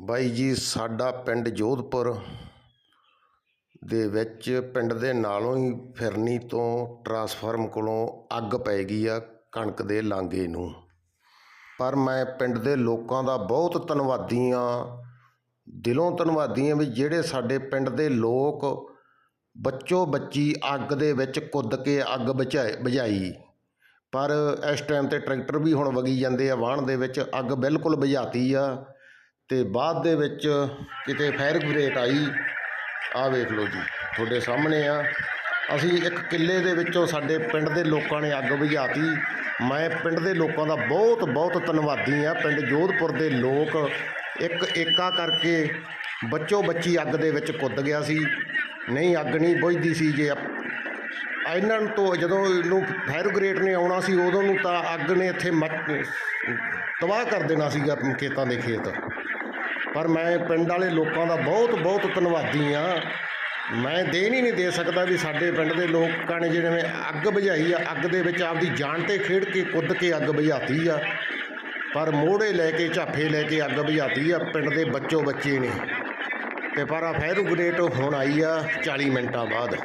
ਬਾਈ ਜੀ, ਸਾਡਾ ਪਿੰਡ ਜੋਧਪੁਰ ਦੇ ਵਿੱਚ ਪਿੰਡ ਦੇ ਨਾਲੋਂ ਹੀ ਫਿਰਨੀ ਤੋਂ ਟਰਾਂਸਫਾਰਮ ਕੋਲੋਂ ਅੱਗ ਪੈ ਗਈ ਆ ਕਣਕ ਦੇ ਲਾਂਗੇ ਨੂੰ। ਪਰ ਮੈਂ ਪਿੰਡ ਦੇ ਲੋਕਾਂ ਦਾ ਬਹੁਤ ਧੰਨਵਾਦੀ ਆ, ਦਿਲੋਂ ਧੰਨਵਾਦੀ ਆ ਵੀ ਜਿਹੜੇ ਸਾਡੇ ਪਿੰਡ ਦੇ ਲੋਕ ਬੱਚੋ ਬੱਚੀ ਅੱਗ ਦੇ ਵਿੱਚ ਕੁੱਦ ਕੇ ਅੱਗ ਬੁਝਾਏ ਬੁਝਾਈ। ਪਰ ਇਸ ਟਾਈਮ ਤੇ ਟਰੈਕਟਰ ਵੀ ਹੁਣ ਵਗੀ ਜਾਂਦੇ ਆ, ਵਾਹਣ ਦੇ ਵਿੱਚ ਅੱਗ ਬਿਲਕੁਲ ਬੁਝਾਤੀ ਆ। ਤੇ ਬਾਅਦ ਦੇ ਵਿੱਚ ਕਿਤੇ ਫਾਇਰ ਬ੍ਰਿਗੇਡ ਆਈ। ਆ ਵੇਖ ਲਓ ਜੀ, ਤੁਹਾਡੇ ਸਾਹਮਣੇ ਆ। ਅਸੀਂ ਇੱਕ ਕਿੱਲੇ ਦੇ ਵਿੱਚੋਂ ਸਾਡੇ ਪਿੰਡ ਦੇ ਲੋਕਾਂ ਨੇ ਅੱਗ ਬੁਝਾਤੀ। ਮੈਂ ਪਿੰਡ ਦੇ ਲੋਕਾਂ ਦਾ ਬਹੁਤ ਬਹੁਤ ਧੰਨਵਾਦੀ ਆ ਪਿੰਡ ਜੋਧਪੁਰ ਦੇ ਲੋਕ ਇੱਕ ਏਕਾ ਕਰਕੇ ਬੱਚੋ ਬੱਚੀ ਅੱਗ ਦੇ ਵਿੱਚ ਕੁੱਦ ਗਿਆ ਸੀ। ਨਹੀਂ, ਅੱਗ ਨਹੀਂ ਬੁਝਦੀ ਸੀ ਜੇ ਆਪ- ਇਹਨਾਂ ਤੋਂ ਜਦੋਂ ਇਹਨੂੰ ਫਾਇਰ ਬ੍ਰਿਗੇਡ ਨੇ ਆਉਣਾ ਸੀ, ਉਦੋਂ ਨੂੰ ਤਾਂ ਅੱਗ ਨੇ ਇੱਥੇ ਮੱਚ ਤਬਾਹ ਕਰ ਦੇਣਾ ਸੀਗਾ ਖੇਤਾਂ ਦੇ ਖੇਤ। ਪਰ ਮੈਂ ਪਿੰਡ ਵਾਲੇ ਲੋਕਾਂ ਦਾ ਬਹੁਤ ਬਹੁਤ ਧੰਨਵਾਦੀ ਆ ਮੈਂ ਦੇਣ ਹੀ ਨਹੀਂ ਦੇ ਸਕਦਾ ਵੀ ਸਾਡੇ ਪਿੰਡ ਦੇ ਲੋਕਾਂ ਨੇ ਜਿਵੇਂ ਅੱਗ ਬੁਝਾਈ ਆ, ਅੱਗ ਦੇ ਵਿੱਚ ਆਪਦੀ ਜਾਨ ਤੇ ਖੇਡ ਕੇ ਕੁੱਦ ਕੇ ਅੱਗ ਬੁਝਾਤੀ ਆ। ਪਰ ਮੋੜੇ ਲੈ ਕੇ, ਝਾਫੇ ਲੈ ਕੇ ਅੱਗ ਬੁਝਾਤੀ ਆ, ਪਿੰਡ ਦੇ ਬੱਚੋ ਬੱਚੇ ਨੇ। ਤੇ ਪਰ ਆ ਫਾਇਰ ਬ੍ਰਿਗੇਡ ਹੁਣ ਆਈ ਆ 40 ਮਿੰਟਾਂ ਬਾਅਦ।